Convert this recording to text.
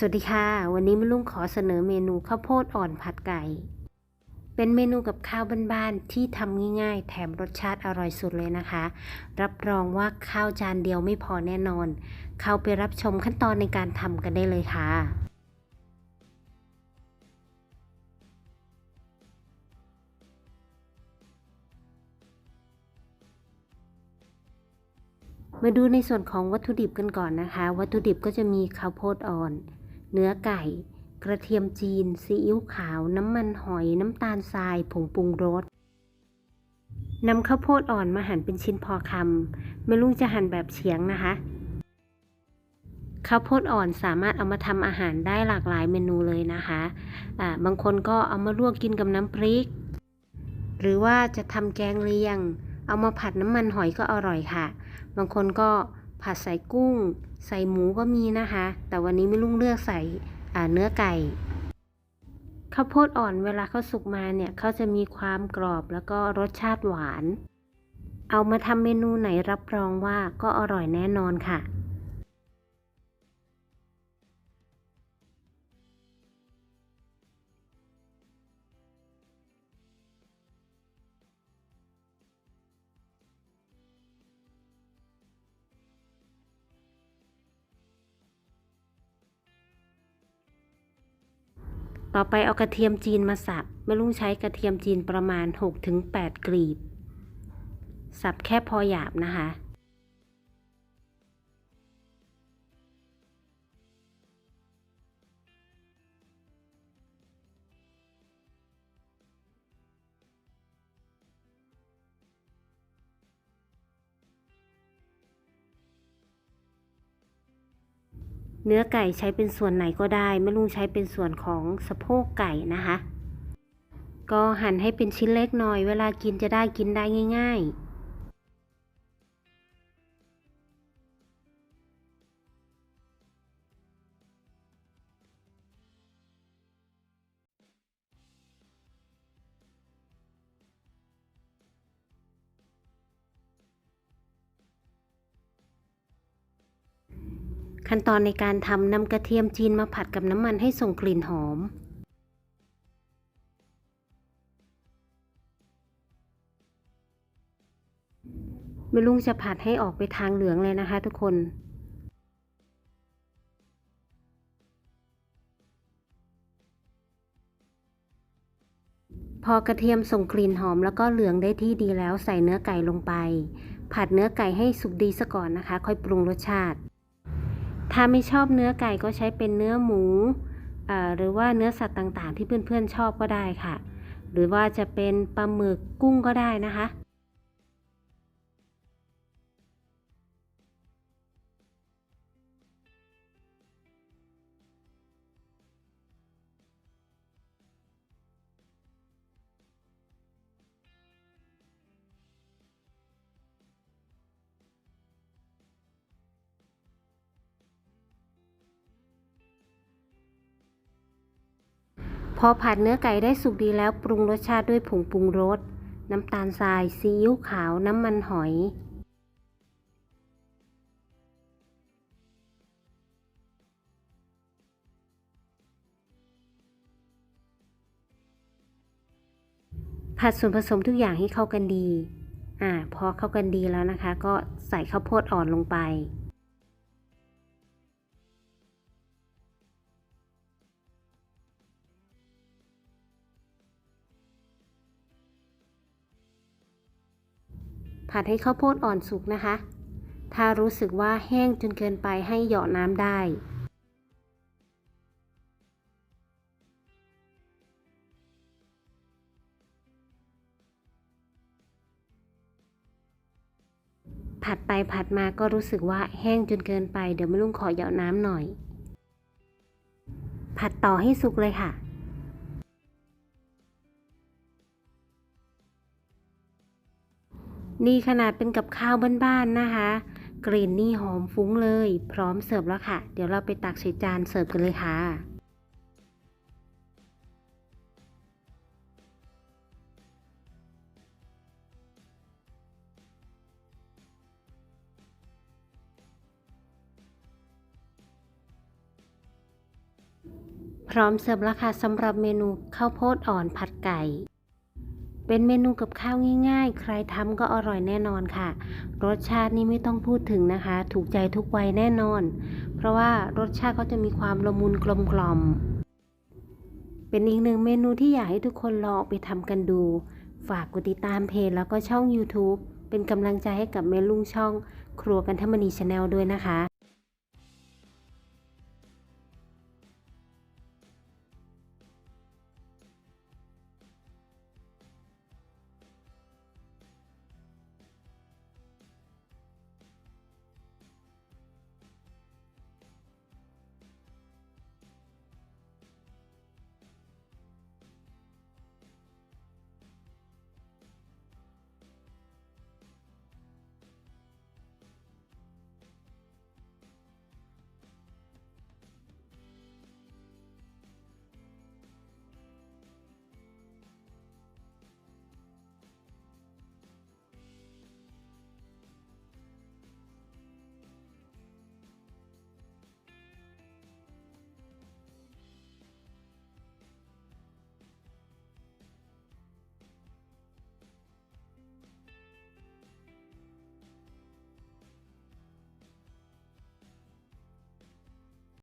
สวัสดีค่ะ วันนี้แม่ลุงขอเสนอเมนูข้าวโพดอ่อนผัดไก่ เป็นเมนูกับข้าวบ้านๆที่ทำง่าย ๆ แถมรสชาติอร่อยสุดเลยนะคะ รับรองว่าข้าวจานเดียวไม่พอแน่นอน เข้าไปรับชมขั้นตอนในการทำกันได้เลยค่ะมาดูในส่วนของวัตถุดิบกันก่อนนะคะ วัตถุดิบก็จะมีข้าวโพดอ่อน เนื้อไก่ กระเทียมจีน ซีอิ๊วขาว น้ำมันหอย น้ำตาลทราย ผงปรุงรสนำข้าวโพดอ่อนมาหั่นเป็นชิ้นพอคำแม่ลุงจะหั่นแบบเฉียงนะคะ ข้าวโพดอ่อนสามารถเอามาทำอาหารได้หลากหลายเมนูเลยนะคะอ่าบางคนก็เอามาลวกกินกับน้ำพริก หรือว่าจะทำแกงเลียง เอามาผัดน้ำมันหอยก็อร่อยค่ะ บางคนก็ ผัดใส่กุ้ง ใส่หมูก็มีนะคะ แต่วันนี้ไม่ลุงเลือกใส่เนื้อไก่ข้าวโพดอ่อนเวลาเขาสุกมาเนี่ยเขาจะมีความกรอบแล้วก็รสชาติหวาน เอามาทำเมนูไหนรับรองว่าก็อร่อยแน่นอนค่ะ ต่อไปเอากระเทียมจีนมาสับแม่ลุงใช้กระเทียมจีนประมาณ 6-8 กลีบ สับแค่พอหยาบนะคะ เนื้อไก่ใช้เป็นส่วนไหนก็ได้แม่ลุงใช้เป็นส่วนของสะโพกไก่นะคะ ก็หั่นให้เป็นชิ้นเล็กหน่อย เวลากินจะได้กินได้ง่าย ๆ ขั้นตอนในการทำนำกระเทียมจีนมาผัดกับน้ำมันให้ส่งกลิ่นหอมแม่ลุงจะผัดให้ออกไปทางเหลืองเลยนะคะทุกคนพอกระเทียมส่งกลิ่นหอมแล้วก็เหลืองได้ที่ดีแล้วใส่เนื้อไก่ลงไป ผัดเนื้อไก่ให้สุกดีซะก่อนนะคะ ค่อยปรุงรสชาติ ถ้าไม่ชอบเนื้อไก่ก็ใช้เป็นเนื้อหมู หรือว่าเนื้อสัตว์ต่างๆ ที่เพื่อนๆชอบก็ได้ค่ะ หรือว่าจะเป็นปลาหมึกกุ้งก็ได้นะคะ พอผัดเนื้อไก่ได้สุกดีแล้วปรุงรสชาติด้วยผงปรุงรส น้ำตาลทราย ซีอิ๊วขาว น้ำมันหอย ผัดส่วนผสมทุกอย่างให้เข้ากันดี อ่า พอเข้ากันดีแล้วนะคะ ก็ใส่ข้าวโพดอ่อนลงไป ผัดให้ข้าวโพดอ่อนสุกนะคะ ถ้ารู้สึกว่าแห้งจนเกินไปให้เหยาะน้ำได้ผัดไปผัดมาก็รู้สึกว่าแห้งจนเกินไป เดี๋ยวแม่ลุงขอเหยาะน้ำหน่อย ผัดต่อให้สุกเลยค่ะ นี่ขนาดเป็นกับข้าวบ้านๆนะคะ กลิ่นนี่หอมฟุ้งเลย พร้อมเสิร์ฟแล้วค่ะ เดี๋ยวเราไปตักใส่จานเสิร์ฟกันเลยค่ะพร้อมเสิร์ฟแล้วค่ะสำหรับเมนูข้าวโพดอ่อนผัดไก่ เป็นเมนูกับข้าวง่าย ๆ ใครทำก็อร่อยแน่นอนค่ะ รสชาตินี่ไม่ต้องพูดถึงนะคะ ถูกใจทุกวัยแน่นอน เพราะว่ารสชาติเขาจะมีความละมุนกลมกล่อม เป็นอีกหนึ่งเมนูที่อยากให้ทุกคนลองไปทำกันดู ฝากกดติดตามเพจแล้วก็ช่อง YouTube เป็นกำลังใจให้กับเมลุงช่อง ครัวกันธรรมนีชาแนลด้วยนะคะ